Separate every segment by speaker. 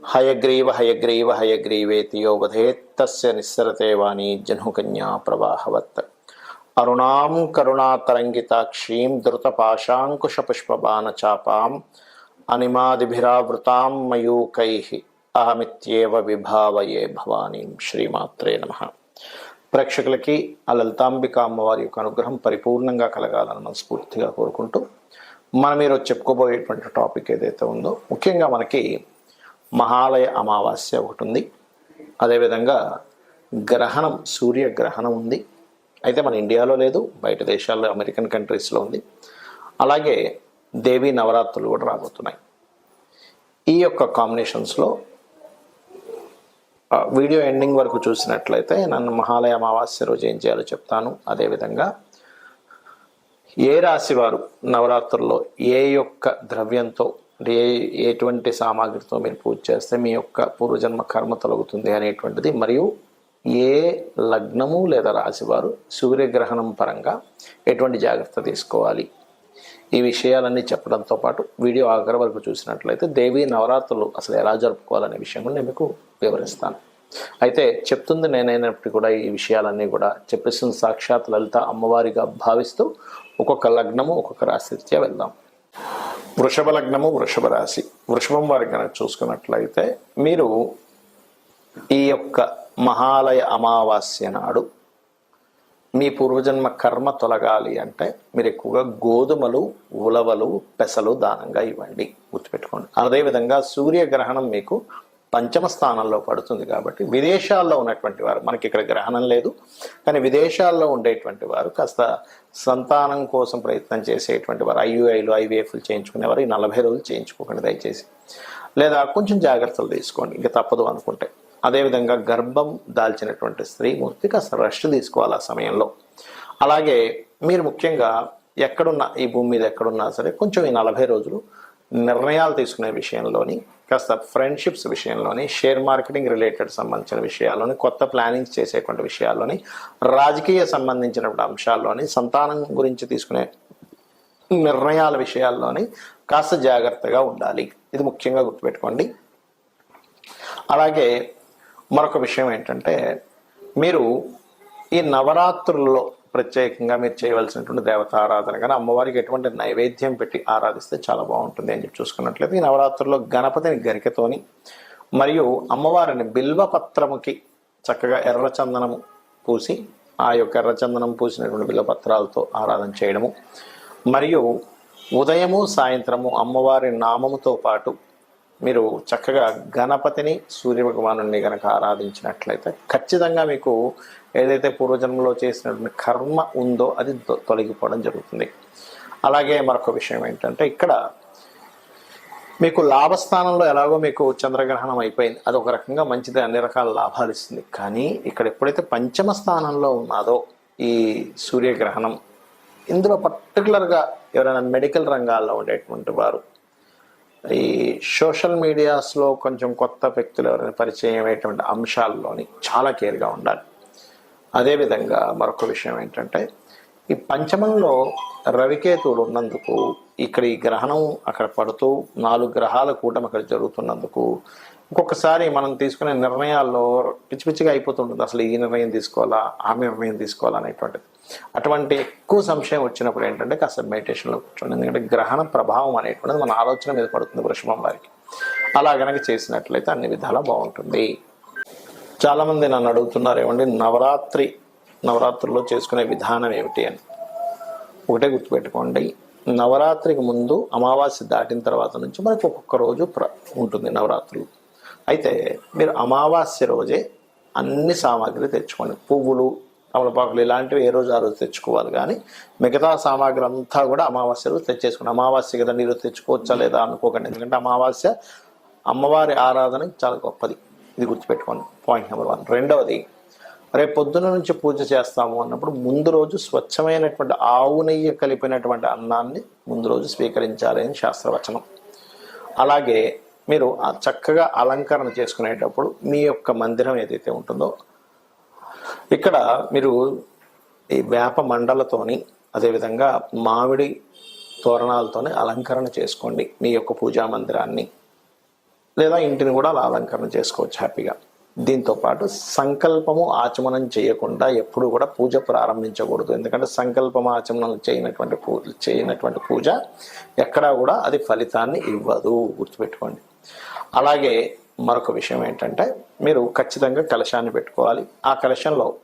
Speaker 1: హయగ్రీవ హయగ్రీవ హయగ్రీవేతి యోగధేత్ తస్య నిస్సరతే వాణి జనుకన్యా ప్రవాహవత్. అరుణాం కరుణాతరంగితాక్షీం ధృతపాశాంకుశపుష్పబాణచాపాం అనిమాదిభిరావృతాం మయూకై అహమిత్యేవ విభావయే భవానీం శ్రీమాత్రే నమ. ప్రేక్షకులకి ఆ లలితాంబిక అమ్మవారి యొక్క అనుగ్రహం పరిపూర్ణంగా కలగాలని మనస్ఫూర్తిగా కోరుకుంటూ మనం ఈరోజు చెప్పుకోబోయేటువంటి టాపిక్ ఏదైతే ఉందో ముఖ్యంగా మనకి మహాలయ అమావాస్య ఒకటి ఉంది అదేవిధంగా గ్రహణం సూర్యగ్రహణం ఉంది. అయితే మన ఇండియాలో లేదు బయట దేశాల్లో అమెరికన్ కంట్రీస్లో ఉంది. అలాగే దేవీ నవరాత్రులు కూడా రాబోతున్నాయి. ఈ యొక్క కాంబినేషన్స్లో వీడియో ఎండింగ్ వరకు చూసినట్లయితే నన్ను మహాలయ అమావాస్య రోజు ఏం చేయాలో చెప్తాను. అదేవిధంగా ఏ రాశి వారు నవరాత్రుల్లో ఏ యొక్క ద్రవ్యంతో అంటే ఏ ఎటువంటి సామాగ్రితో మీరు పూజ చేస్తే మీ యొక్క పూర్వజన్మ కర్మ తొలగుతుంది అనేటువంటిది. మరియు ఏ లగ్నము లేదా రాశివారు సూర్యగ్రహణం పరంగా ఎటువంటి జాగ్రత్త తీసుకోవాలి? ఈ విషయాలన్నీ చెప్పడంతో పాటు వీడియో ఆఖరి వరకు చూసినట్లయితే దేవీ నవరాత్రులు అసలు ఎలా జరుపుకోవాలనే విషయం కూడా నేను మీకు వివరిస్తాను. అయితే చెప్తుంది నేనైనప్పటికీ కూడా ఈ విషయాలన్నీ కూడా చెప్పేసిన సాక్షాత్ లలిత అమ్మవారిగా భావిస్తూ ఒక్కొక్క లగ్నము ఒక్కొక్క రాశిరీత్యా వెళ్దాం. వృషభ లగ్నము వృషభ రాశి. వృషభం వారి కనుక చూసుకున్నట్లయితే మీరు ఈ యొక్క మహాలయ అమావాస్య నాడు మీ పూర్వజన్మ కర్మ తొలగాలి అంటే మీరు ఎక్కువగా గోధుమలు ఉలవలు పెసలు దానంగా ఇవ్వండి. గుర్తుపెట్టుకోండి. అదేవిధంగా సూర్యగ్రహణం మీకు పంచమ స్థానంలో పడుతుంది కాబట్టి విదేశాల్లో ఉన్నటువంటి వారు మనకి ఇక్కడ గ్రహణం లేదు కానీ విదేశాల్లో ఉండేటువంటి వారు కాస్త సంతానం కోసం ప్రయత్నం చేసేటువంటి వారు ఐయుఐలు ఐవీఎఫ్లు చేయించుకునేవారు ఈ నలభై రోజులు చేయించుకోకండి దయచేసి. లేదా కొంచెం జాగ్రత్తలు తీసుకోండి ఇంకా తప్పదు అనుకుంటే. అదేవిధంగా గర్భం దాల్చినటువంటి స్త్రీమూర్తి కాస్త రెస్ట్ తీసుకోవాలి ఆ సమయంలో. అలాగే మీరు ముఖ్యంగా ఎక్కడున్నా ఈ భూమి మీద ఎక్కడున్నా సరే కొంచెం ఈ నలభై రోజులు నిర్ణయాలు తీసుకునే విషయంలోని కాస్త ఫ్రెండ్షిప్స్ విషయంలోని షేర్ మార్కెటింగ్ రిలేటెడ్ సంబంధించిన విషయాల్లోని కొత్త ప్లానింగ్స్ చేసేటువంటి విషయాల్లోని రాజకీయ సంబంధించినటువంటి అంశాల్లోని సంతానం గురించి తీసుకునే నిర్ణయాల విషయాల్లోని కాస్త జాగ్రత్తగా ఉండాలి. ఇది ముఖ్యంగా గుర్తుపెట్టుకోండి. అలాగే మరొక విషయం ఏంటంటే మీరు ఈ నవరాత్రుల్లో ప్రత్యేకంగా మీరు చేయవలసినటువంటి దేవత ఆరాధన కానీ అమ్మవారికి ఎటువంటి నైవేద్యం పెట్టి ఆరాధిస్తే చాలా బాగుంటుంది అని చెప్పి చూసుకున్నట్లయితే ఈ నవరాత్రుల్లో గణపతిని గరికతోని మరియు అమ్మవారిని బిల్వపత్రముకి చక్కగా ఎర్రచందనము పూసి ఆ యొక్క ఎర్రచందనం పూసినటువంటి బిల్వపత్రాలతో ఆరాధన చేయడము. మరియు ఉదయము సాయంత్రము అమ్మవారి నామముతో పాటు మీరు చక్కగా గణపతిని సూర్య భగవానుని గనక ఆరాధించినట్లయితే ఖచ్చితంగా మీకు ఏదైతే పూర్వజన్మలో చేసినటువంటి కర్మ ఉందో అది తొ- తొలగిపోవడం జరుగుతుంది. అలాగే మరొక విషయం ఏంటంటే ఇక్కడ మీకు లాభస్థానంలో ఎలాగో మీకు చంద్రగ్రహణం అయిపోయింది. అది ఒక రకంగా మంచిది అన్ని రకాల లాభాలు ఇస్తుంది. కానీ ఇక్కడ ఎప్పుడైతే పంచమ స్థానంలో ఉన్నదో ఈ సూర్యగ్రహణం ఇందులో పర్టికులర్గా ఎవరైనా మెడికల్ రంగాల్లో ఉండేటువంటి వారు ఈ సోషల్ మీడియాస్లో కొంచెం కొత్త వ్యక్తులు ఎవరైనా పరిచయం అయ్యేటువంటి అంశాల్లోని చాలా కేర్గా ఉండాలి. అదేవిధంగా మరొక విషయం ఏంటంటే ఈ పంచమంలో రవికేతువులు ఉన్నందుకు ఇక్కడ ఈ గ్రహణం అక్కడ పడుతూ నాలుగు గ్రహాల కూటమి అక్కడ జరుగుతున్నందుకు ఇంకొకసారి మనం తీసుకునే నిర్ణయాల్లో పిచ్చి పిచ్చిగా అయిపోతుంటుంది. అసలు ఈ నిర్ణయం తీసుకోవాలా ఆ నిర్ణయం తీసుకోవాలా అనేటువంటిది. అటువంటి ఎక్కువ సంశయం వచ్చినప్పుడు ఏంటంటే కాస్త మెడిటేషన్లో కూర్చోండి. ఎందుకంటే గ్రహణ ప్రభావం అనేటువంటిది మన ఆలోచన మీద పడుతుంది వృషభం వారికి. అలా గనక చేసినట్లయితే అన్ని విధాలా బాగుంటుంది. చాలామంది నన్ను అడుగుతున్నారు ఏమండి నవరాత్రి నవరాత్రుల్లో చేసుకునే విధానం ఏమిటి అని. ఒకటే గుర్తుపెట్టుకోండి నవరాత్రికి ముందు అమావాస్య దాటిన తర్వాత నుంచి మనకు ఒక్కొక్క రోజు ప్ర ఉంటుంది నవరాత్రులు. అయితే మీరు అమావాస్య రోజే అన్ని సామాగ్రి తెచ్చుకోండి. పువ్వులు తమలపాకులు ఇలాంటివి ఏ రోజు ఆ రోజు తెచ్చుకోవాలి. కానీ మిగతా సామాగ్రి అంతా కూడా అమావాస్య రోజు తెచ్చేసుకుని అమావాస్య కదా నీరు తెచ్చుకోవచ్చా లేదా అనుకోకండి. ఎందుకంటే అమావాస్య అమ్మవారి ఆరాధన చాలా గొప్పది. ఇది గుర్తుపెట్టుకోండి. Point number one. రెండవది రేపు పొద్దున నుంచి పూజ చేస్తాము అన్నప్పుడు ముందు రోజు స్వచ్ఛమైనటువంటి ఆవు నెయ్యి కలిపినటువంటి అన్నాన్ని ముందు రోజు స్వీకరించాలి అని శాస్త్రవచనం. అలాగే మీరు ఆ చక్కగా అలంకరణ చేసుకునేటప్పుడు మీ యొక్క మందిరం ఏదైతే ఉంటుందో ఇక్కడ మీరు ఈ వేప మండలతోని అదేవిధంగా మామిడి తోరణాలతోని అలంకరణ చేసుకోండి మీ యొక్క పూజా మందిరాన్ని. లేదా ఇంటిని కూడా అలా అలంకరణ చేసుకోవచ్చు హ్యాపీగా. దీంతో పాటు సంకల్పము ఆచమనం చేయకుండా ఎప్పుడు కూడా పూజ ప్రారంభించకూడదు. ఎందుకంటే సంకల్పం ఆచమనం చేయనటువంటి పూజ చేయనటువంటి పూజ ఎక్కడా కూడా అది ఫలితాన్ని ఇవ్వదు. గుర్తుపెట్టుకోండి. అలాగే మరొక విషయం ఏంటంటే మీరు ఖచ్చితంగా కలశాన్ని పెట్టుకోవాలి. ఆ కలశంలో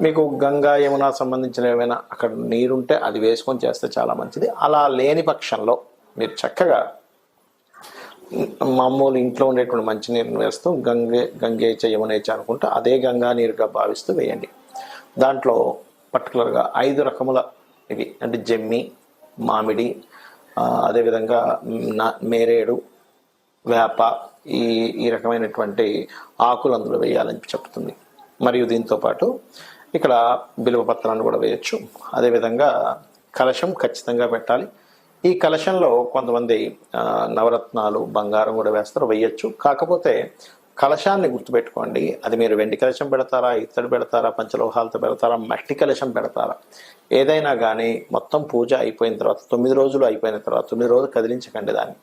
Speaker 1: మీకు గంగా యమున సంబంధించిన ఏమైనా అక్కడ నీరుంటే అది వేసుకొని చేస్తే చాలా మంచిది. అలా లేని పక్షంలో మీరు చక్కగా మామూలు ఇంట్లో ఉండేటువంటి మంచినీరుని వేస్తూ గంగే గంగేచ యమునేచ అనుకుంటే అదే గంగా నీరుగా భావిస్తూ వేయండి. దాంట్లో పర్టికులర్గా ఐదు రకముల ఇవి అంటే జమ్మి మామిడి అదేవిధంగా నా- మేరేడు వేప ఈ ఈ రకమైనటువంటి ఆకులు అందులో వేయాలని చెప్తుంది. మరియు దీంతో పాటు ఇక్కడ బిలువ పత్రాన్ని కూడా వేయచ్చు. అదేవిధంగా కలశం ఖచ్చితంగా పెట్టాలి. ఈ కలశంలో కొంతమంది నవరత్నాలు బంగారం కూడా వేస్తారు వేయచ్చు. కాకపోతే కలశాన్ని గుర్తుపెట్టుకోండి. అది మీరు వెండి కలశం పెడతారా ఇత్తడి పెడతారా పంచలోహాలతో పెడతారా మట్టి కలశం పెడతారా? ఏదైనా కానీ మొత్తం పూజ అయిపోయిన తర్వాత తొమ్మిది రోజులు అయిపోయిన తర్వాత తొమ్మిది రోజులు కదిలించకండి దాన్ని.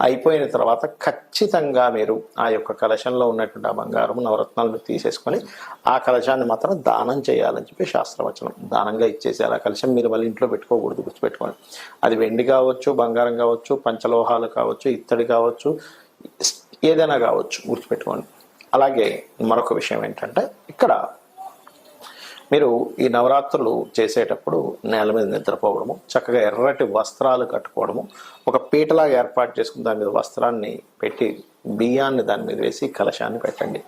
Speaker 1: అయిపోయిన తర్వాత ఖచ్చితంగా మీరు ఆ యొక్క కలశంలో ఉన్నటువంటి ఆ బంగారం నవరత్నాలను తీసేసుకొని ఆ కలశాన్ని మాత్రం దానం చేయాలని చెప్పి శాస్త్రవచనం. దానంగా ఇచ్చేసేయాలి ఆ కలశం మీరు మళ్ళీ ఇంట్లో పెట్టుకోకూడదు గుర్తుపెట్టుకోండి. అది వెండి కావచ్చు బంగారం కావచ్చు పంచలోహాలు కావచ్చు ఇత్తడి కావచ్చు ఏదైనా కావచ్చు గుర్తుపెట్టుకోండి. అలాగే మరొక విషయం ఏంటంటే ఇక్కడ మీరు ఈ నవరాత్రులు చేసేటప్పుడు నేల మీద నిద్రపోవడము చక్కగా ఎర్రటి వస్త్రాలు కట్టుకోవడము ఒక పీటలాగా ఏర్పాటు చేసుకుని దాని మీద వస్త్రాన్ని పెట్టి బియ్యాన్ని దాని మీద వేసి కలశాన్ని పెట్టండి.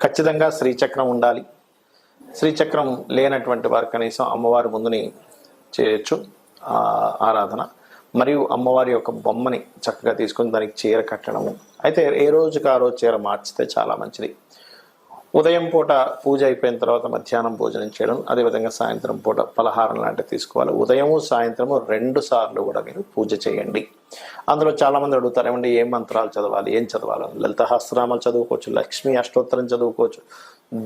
Speaker 1: ఖచ్చితంగా శ్రీచక్రం ఉండాలి. శ్రీచక్రం లేనటువంటి వారు కనీసం అమ్మవారి ముందుని చేయొచ్చు ఆరాధన. మరియు అమ్మవారి యొక్క బొమ్మని చక్కగా తీసుకొని దానికి చీర కట్టడము. అయితే ఏ రోజుకి ఆ రోజు చీర మార్చితే చాలా మంచిది. ఉదయం పూట పూజ అయిపోయిన తర్వాత మధ్యాహ్నం భోజనం చేయడం అదేవిధంగా సాయంత్రం పూట పలహారం లాంటివి తీసుకోవాలి. ఉదయము సాయంత్రము రెండు సార్లు కూడా మీరు పూజ చేయండి. అందులో చాలామంది అడుగుతారు ఏమండి ఏం మంత్రాలు చదవాలి ఏం చదవాలి? లలిత హస్తనామాలు చదువుకోవచ్చు లక్ష్మీ అష్టోత్తరం చదువుకోవచ్చు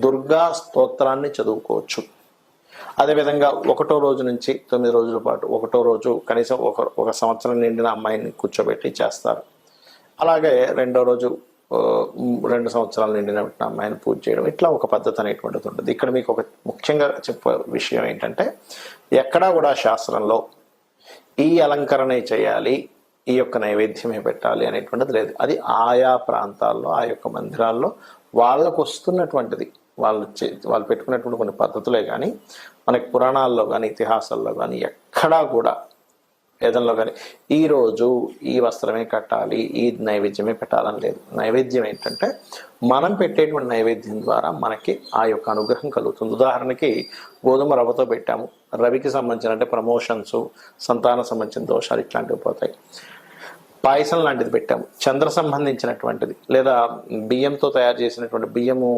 Speaker 1: దుర్గా స్తోత్రాన్ని చదువుకోవచ్చు. అదేవిధంగా ఒకటో రోజు నుంచి తొమ్మిది రోజుల పాటు ఒకటో రోజు కనీసం ఒక ఒక సంవత్సరం నిండిన అమ్మాయిని కూర్చోబెట్టి చేస్తారు. అలాగే రెండో రోజు రెండు సంవత్సరాలు నిండిన అమ్మాయిని పూజ చేయడం ఇట్లా ఒక పద్ధతి అనేటువంటిది ఉంటుంది. ఇక్కడ మీకు ఒక ముఖ్యంగా చెప్పే విషయం ఏంటంటే ఎక్కడా కూడా శాస్త్రంలో ఈ అలంకరణే చేయాలి ఈ యొక్క నైవేద్యమే పెట్టాలి అనేటువంటిది లేదు. అది ఆయా ప్రాంతాల్లో ఆ యొక్క మందిరాల్లో వాళ్ళకు వస్తున్నటువంటిది వాళ్ళు వాళ్ళు పెట్టుకున్నటువంటి కొన్ని పద్ధతులే కానీ మనకి పురాణాల్లో కానీ ఇతిహాసాల్లో కానీ ఎక్కడా కూడా వేదంలో కానీ ఈ రోజు ఈ వస్త్రమే కట్టాలి ఈ నైవేద్యమే పెట్టాలని లేదు. నైవేద్యం ఏంటంటే మనం పెట్టేటువంటి నైవేద్యం ద్వారా మనకి ఆ యొక్క అనుగ్రహం కలుగుతుంది. ఉదాహరణకి గోధుమ రవ్వతో పెట్టాము. రవికి సంబంధించిన అంటే ప్రమోషన్స్ సంతాన సంబంధించిన దోషాలు ఇట్లాంటివి పోతాయి. పాయసం లాంటిది పెట్టాము. చంద్ర సంబంధించినటువంటిది. లేదా బియ్యంతో తయారు చేసినటువంటి బియ్యము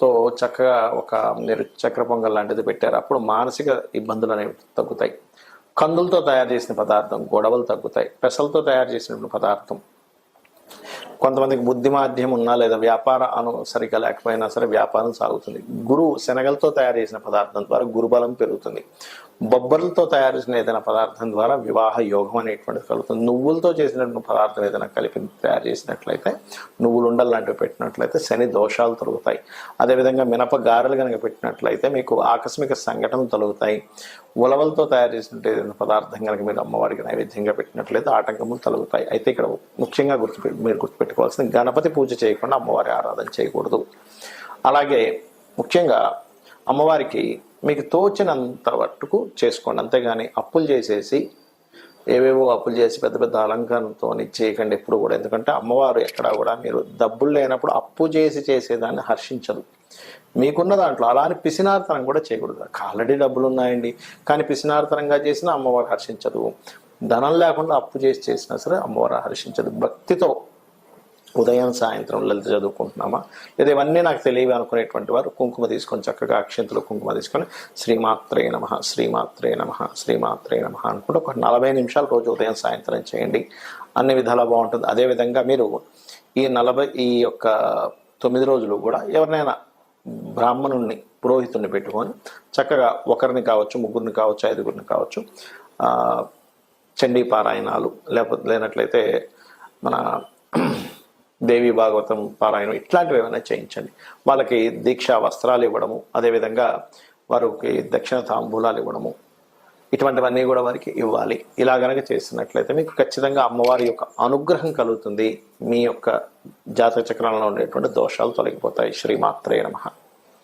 Speaker 1: తో చక్కగా ఒక మీరు చక్ర పొంగల్ లాంటిది పెట్టారు. అప్పుడు మానసిక ఇబ్బందులు అనేవి తగ్గుతాయి. కందులతో తయారు చేసిన పదార్థం గొడవలు తగ్గుతాయి. పెసలతో తయారు చేసినటువంటి పదార్థం. కొంతమందికి బుద్ధి మాధ్యం ఉన్నా లేదా వ్యాపార అను సరిగ్గా లేకపోయినా సరే వ్యాపారం సాగుతుంది. గురువు శనగలతో తయారు చేసిన పదార్థం ద్వారా గురుబలం పెరుగుతుంది. బొబ్బర్లతో తయారు చేసిన ఏదైనా పదార్థం ద్వారా వివాహ యోగం అనేటువంటిది కలుగుతుంది. నువ్వులతో చేసినటువంటి పదార్థం ఏదైనా కలిపి తయారు చేసినట్లయితే నువ్వులు ఉండలు లాంటివి పెట్టినట్లయితే శని దోషాలు తొలుగుతాయి. అదేవిధంగా మినప గారెలు కనుక పెట్టినట్లయితే మీకు ఆకస్మిక సంఘటనలు తొలుగుతాయి. ఉలవలతో తయారు చేసినట్టు ఏదైనా పదార్థం కనుక మీరు అమ్మవారికి నైవేద్యంగా పెట్టినట్లయితే ఆటంకములు తొలుగుతాయి. అయితే ఇక్కడ ముఖ్యంగా గుర్తు మీరు గుర్తుపెట్టుకోవాల్సింది గణపతి పూజ చేయకుండా అమ్మవారి ఆరాధన చేయకూడదు. అలాగే ముఖ్యంగా అమ్మవారికి మీకు తోచినంత మట్టుకు చేసుకోండి. అంతేగాని అప్పులు చేసేసి ఏవేవో అప్పులు చేసి పెద్ద పెద్ద అలంకారంతో చేయకండి ఎప్పుడు కూడా. ఎందుకంటే అమ్మవారు ఎక్కడా కూడా మీరు డబ్బులు లేనప్పుడు అప్పు చేసి చేసేదాన్ని హర్షించదు మీకున్న దాంట్లో అలానే పిసినార్తనం కూడా చేయకూడదు. ఆల్రెడీ డబ్బులు ఉన్నాయండి. కానీ పిసినార్తనంగా చేసినా అమ్మవారు హర్షించదు. ధనం లేకుండా అప్పు చేసి చేసినా సరే అమ్మవారు హర్షించదు. భక్తితో ఉదయం సాయంత్రం లలిత చదువుకుంటున్నామా? లేదా ఇవన్నీ నాకు తెలియవి అనుకునేటువంటి వారు కుంకుమ తీసుకొని చక్కగా అక్షంతులు కుంకుమ తీసుకొని శ్రీమాత్రే నమ శ్రీమాత్రే నమ శ్రీమాత్రే నమ అనుకుంటే ఒక నలభై నిమిషాలు రోజు ఉదయం సాయంత్రం చేయండి. అన్ని విధాలా బాగుంటుంది. అదేవిధంగా మీరు ఈ నలభై ఈ యొక్క తొమ్మిది రోజులు కూడా ఎవరినైనా బ్రాహ్మణుణ్ణి పురోహితుడిని పెట్టుకొని చక్కగా ఒకరిని కావచ్చు ముగ్గురిని కావచ్చు ఐదుగురిని కావచ్చు చండీ పారాయణాలు లేకపోతే లేనట్లయితే మన దేవి భాగవతం పారాయణం ఇట్లాంటివి ఏమైనా చేయించండి. వాళ్ళకి దీక్షా వస్త్రాలు ఇవ్వడము అదేవిధంగా వారికి దక్షిణ తాంబూలాలు ఇవ్వడము ఇటువంటివన్నీ కూడా వారికి ఇవ్వాలి. ఇలా గనక చేసినట్లయితే మీకు ఖచ్చితంగా అమ్మవారి యొక్క అనుగ్రహం కలుగుతుంది. మీ యొక్క జాతక చక్రంలో ఉండేటువంటి దోషాలు తొలగిపోతాయి. శ్రీమాత్రే నమః.